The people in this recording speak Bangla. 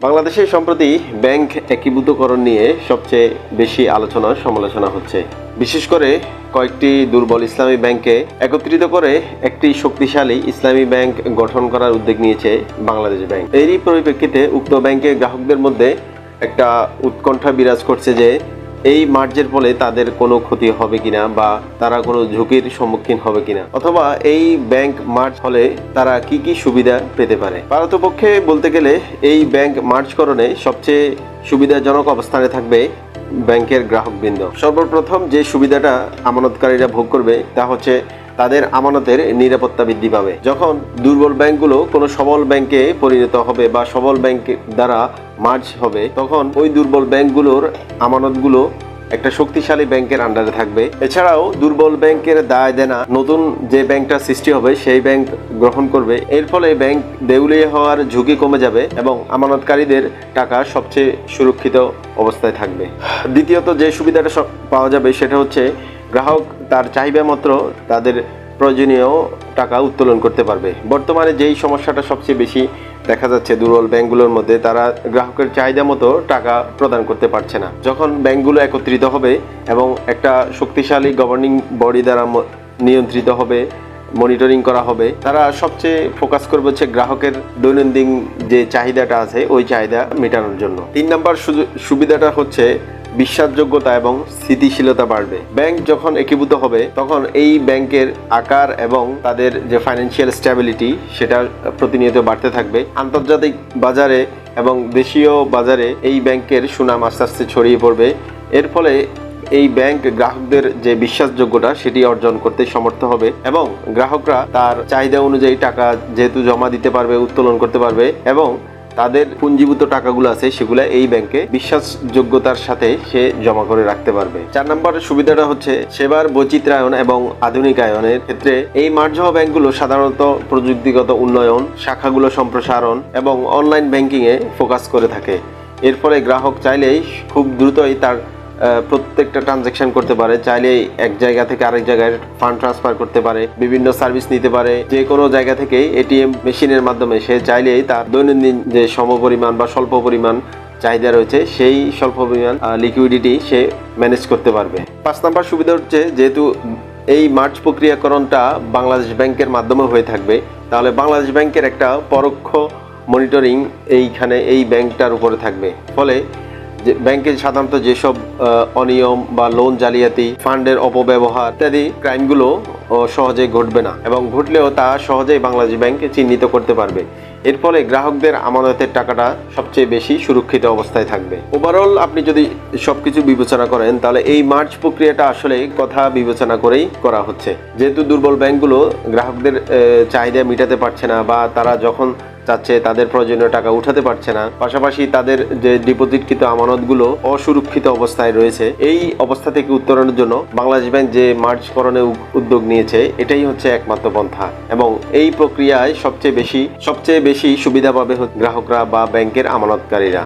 বাংলাদেশে সম্প্রতি ব্যাংক একীভূতকরণ নিয়ে সবচেয়ে বেশি আলোচনা, সমালোচনা হচ্ছে। বিশেষ করে কয়েকটি দুর্বল ইসলামী ব্যাংককে একত্রিত করে একটি শক্তিশালী ইসলামী ব্যাংক গঠন করার উদ্যোগ নিয়েছে বাংলাদেশ ব্যাংক। এরই পরিপ্রেক্ষিতে উক্ত ব্যাংকের গ্রাহকদের মধ্যে একটা উৎকণ্ঠা বিরাজ করছে যে এই মার্জের ফলে তাদের কোনো ক্ষতি হবে কিনা বা তারা কোনো ঝুঁকির সম্মুখীন হবে কিনা? অথবা এই ব্যাংক মার্জ হলে তারা কি কি সুবিধা পেতে পারে? ভারতপক্ষে বলতে গেলে এই ব্যাংক মার্জকরণে সবচেয়ে সুবিধাজনক অবস্থানে থাকবে ব্যাংকের গ্রাহকবৃন্দ। সর্বপ্রথম যে সুবিধাটা আমানতকারীরা ভোগ করবে তা হচ্ছে তাদের আমানতের নিরাপত্তা বৃদ্ধি পাবে। যখন দুর্বল ব্যাংকগুলো কোনো সবল ব্যাংকে পরিণত হবে বা সবল ব্যাংক দ্বারা মার্জ হবে, তখন ওই দুর্বল ব্যাংকগুলোর আমানতগুলো একটা শক্তিশালী ব্যাংকের আন্ডারে থাকবে। এছাড়াও দুর্বল ব্যাংকের দায় দেনা, নতুন যে ব্যাংকটা সৃষ্টি হবে সেই ব্যাংক গ্রহণ করবে। এর ফলে ব্যাংক দেউলিয়া হওয়ার ঝুঁকি কমে যাবে এবং আমানতকারীদের টাকা সবচেয়ে সুরক্ষিত অবস্থায় থাকবে। দ্বিতীয়ত যে সুবিধাটা সব পাওয়া যাবে সেটা হচ্ছে গ্রাহক তার চাহিদা মাত্র তাদের প্রয়োজনীয় টাকা উত্তোলন করতে পারবে। বর্তমানে যেই সমস্যাটা সবচেয়ে বেশি দেখা যাচ্ছে দুর্বল ব্যাংকগুলোর মধ্যে, তারা গ্রাহকের চাহিদা মতো টাকা প্রদান করতে পারছে না। যখন ব্যাংকগুলো একত্রিত হবে এবং একটা শক্তিশালী গভর্নিং বডি দ্বারা নিয়ন্ত্রিত হবে মনিটরিং করা হবে, তারা সবচেয়ে ফোকাস করবে হচ্ছে গ্রাহকের দৈনন্দিন যে চাহিদাটা আছে, ওই চাহিদা মেটানোর জন্য। তিন নম্বর সুবিধাটা হচ্ছে বিশ্বাসযোগ্যতা এবং স্থিতিশীলতা বাড়বে। ব্যাংক যখন একীভূত হবে, তখন এই ব্যাংকের আকার এবং তাদের যে ফাইন্যান্সিয়াল স্ট্যাবিলিটি সেটা প্রতিনিয়ত বাড়তে থাকবে। আন্তর্জাতিক বাজারে এবং দেশীয় বাজারে এই ব্যাংকের সুনাম আস্তে আস্তে ছড়িয়ে পড়বে। এর ফলে এই ব্যাংক গ্রাহকদের যে বিশ্বাসযোগ্যতা, সেটি অর্জন করতে সমর্থ হবে এবং গ্রাহকরা তার চাহিদা অনুযায়ী টাকা যেহেতু জমা দিতে পারবে, উত্তোলন করতে পারবে এবং তাদের পুঞ্জীভূত টাকাগুলো আছে, সেগুলো এই ব্যাংকে বিশ্বাসযোগ্যতার সাথে সে জমা করে রাখতে পারবে। চার নম্বর সুবিধাটা হচ্ছে সেবার বৈচিত্রায়ন এবং আধুনিকায়নের ক্ষেত্রে এই মার্জহ ব্যাংকগুলো সাধারণত প্রযুক্তিগত উন্নয়ন, শাখাগুলো সম্প্রসারণ এবং অনলাইন ব্যাংকিংয়ে ফোকাস করে থাকে। এর ফলে গ্রাহক চাইলেই খুব দ্রুতই তার প্রত্যেকটা ট্রানজ্যাকশন করতে পারে, চাইলেই এক জায়গা থেকে আরেক জায়গায় ফান্ড ট্রান্সফার করতে পারে, বিভিন্ন সার্ভিস নিতে পারে যে কোনো জায়গা থেকে এটিএম মেশিনের মাধ্যমে সে চাইলেই তার দৈনন্দিন যে সমপরিমাণ বা স্বল্প পরিমাণ চাহিদা রয়েছে, সেই স্বল্প পরিমাণ লিকুইডিটি সে ম্যানেজ করতে পারবে। পাঁচ নাম্বার সুবিধা হচ্ছে, যেহেতু এই মার্চ প্রক্রিয়াকরণটা বাংলাদেশ ব্যাংকের মাধ্যমে হয়ে থাকবে, তাহলে বাংলাদেশ ব্যাংকের একটা পরোক্ষ মনিটরিং এইখানে এই ব্যাংকটার উপরে থাকবে। ফলে ব্যাংকে সাধারণত যেসব অনিয়ম বা লোন জালিয়াতি, ফান্ডের অপব্যবহার ইত্যাদি ক্রাইমগুলো সহজে ঘটবে না এবং ঘটলেও তা সহজেই বাংলাদেশ ব্যাংকে চিহ্নিত করতে পারবে। এর ফলে গ্রাহকদের আমানতের টাকাটা সবচেয়ে বেশি সুরক্ষিত অবস্থায় থাকবে। ওভারঅল আপনি যদি সবকিছু বিবেচনা করেন, তাহলে এই মার্চ প্রক্রিয়াটা আসলে কথা বিবেচনা করেই করা হচ্ছে। যেহেতু দুর্বল ব্যাংকগুলো গ্রাহকদের চাহিদা মেটাতে পারছে না বা তারা যখন চাচ্ছে তাদের প্রয়োজনীয় টাকা উঠাতে পারছে না। পাশাপাশি তাদের যে ডিপোজিটকৃত আমানতগুলো অসুরক্ষিত অবস্থায় রয়েছে, এই অবস্থা থেকে উত্তরণের জন্য বাংলাদেশ ব্যাংক যে মার্চ করণের উদ্যোগ নিয়েছে, এটাই হচ্ছে একমাত্র পন্থা। এবং এই প্রক্রিয়ায় সবচেয়ে বেশি সবচেয়ে বেশি সুবিধা পাবে গ্রাহকরা বা ব্যাংকের আমানতকারীরা।